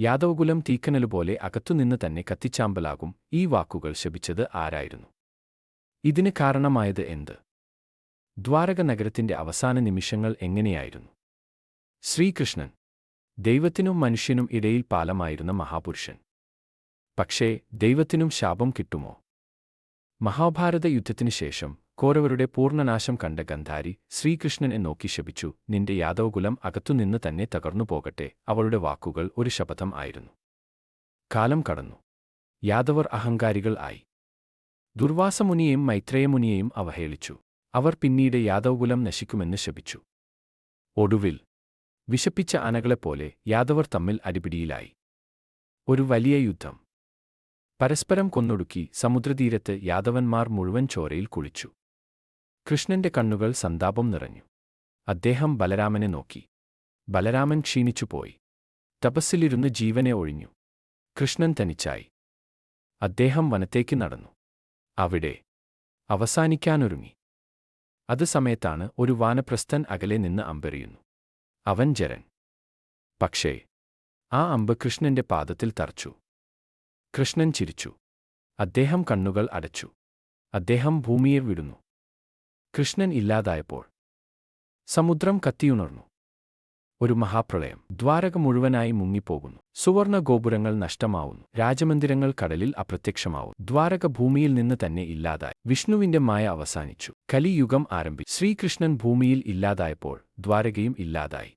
യാദവകുലം തീക്കനലുപോലെ അകത്തുനിന്ന് തന്നെ കത്തിച്ചാമ്പലാകും ഈ വാക്കുകൾ ശപിച്ചത് ആരായിരുന്നു? ഇതിന് കാരണമായത് എന്ത്? ദ്വാരക നഗരത്തിന്റെ അവസാന നിമിഷങ്ങൾ എങ്ങനെയായിരുന്നു? ശ്രീകൃഷ്ണൻ ദൈവത്തിനും മനുഷ്യനും ഇടയിൽ പാലമായിരുന്ന മഹാപുരുഷൻ. പക്ഷേ ദൈവത്തിനും ശാപം കിട്ടുമോ? മഹാഭാരത യുദ്ധത്തിനു ശേഷം കോരവരുടെ പൂർണനാശം കണ്ട ഗന്ധാരി ശ്രീകൃഷ്ണനെ നോക്കി ശപിച്ചു നിന്റെ യാദവകുലം അകത്തുനിന്ന് തന്നെ തകർന്നു പോകട്ടെ അവളുടെ വാക്കുകൾ ഒരു ശപഥം ആയിരുന്നു. കാലം കടന്നു. യാദവർ അഹങ്കാരികൾ ആയി. ദുർവാസമുനിയെയും മൈത്രേയമുനിയെയും അവഹേളിച്ചു. അവർ പിന്നീട് യാദവകുലം നശിക്കുമെന്ന് ശപിച്ചു. ഒടുവിൽ വിശപ്പിച്ച അനകളെപ്പോലെ യാദവർ തമ്മിൽ അടിപിടിയിലായി. ഒരു വലിയ യുദ്ധം. പരസ്പരം കൊന്നൊടുക്കി സമുദ്രതീരത്ത് യാദവന്മാർ മുഴുവൻ ചോരയിൽ കുളിച്ചു. കൃഷ്ണന്റെ കണ്ണുകൾ സന്താപം നിറഞ്ഞു. അദ്ദേഹം ബലരാമനെ നോക്കി. ബലരാമൻ ക്ഷീണിച്ചുപോയി. തപസ്സിലിരുന്ന് ജീവനെ ഒഴിഞ്ഞു. കൃഷ്ണൻ തനിച്ചായി. അദ്ദേഹം വനത്തേക്ക് നടന്നു. അവിടെ അവസാനിക്കാനൊരുങ്ങി. അത് സമയത്താണ് ഒരു വാനപ്രസ്ഥൻ അകലെ നിന്ന് അമ്പെറിയുന്നു. അവൻ ജരൻ. പക്ഷേ ആ അമ്പ് കൃഷ്ണന്റെ പാദത്തിൽ തറച്ചു. കൃഷ്ണൻ ചിരിച്ചു. അദ്ദേഹം കണ്ണുകൾ അടച്ചു. അദ്ദേഹം ഭൂമിയെ വിടുന്നു. കൃഷ്ണൻ ഇല്ലാതായപ്പോൾ സമുദ്രം കത്തിയുണർന്നു. ഒരു മഹാപ്രളയം. ദ്വാരക മുഴുവനായി മുങ്ങിപ്പോകുന്നു. സുവർണ ഗോപുരങ്ങൾ നഷ്ടമാവുന്നു. രാജമന്ദിരങ്ങൾ കടലിൽ അപ്രത്യക്ഷമാവും ദ്വാരക ഭൂമിയിൽ നിന്ന് തന്നെ ഇല്ലാതായി. വിഷ്ണുവിന്റെ മായ അവസാനിച്ചു. കലിയുഗം ആരംഭിച്ചു ശ്രീകൃഷ്ണൻ ഭൂമിയിൽ ഇല്ലാതായപ്പോൾ ദ്വാരകയും ഇല്ലാതായി.